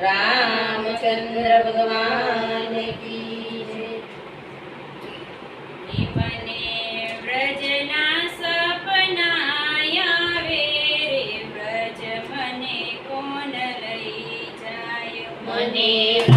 રામચંદ્ર ભગવાન કી જય વ્રજના સપનાયા વે રે વ્રજ મને કોણ લઈ જાય મને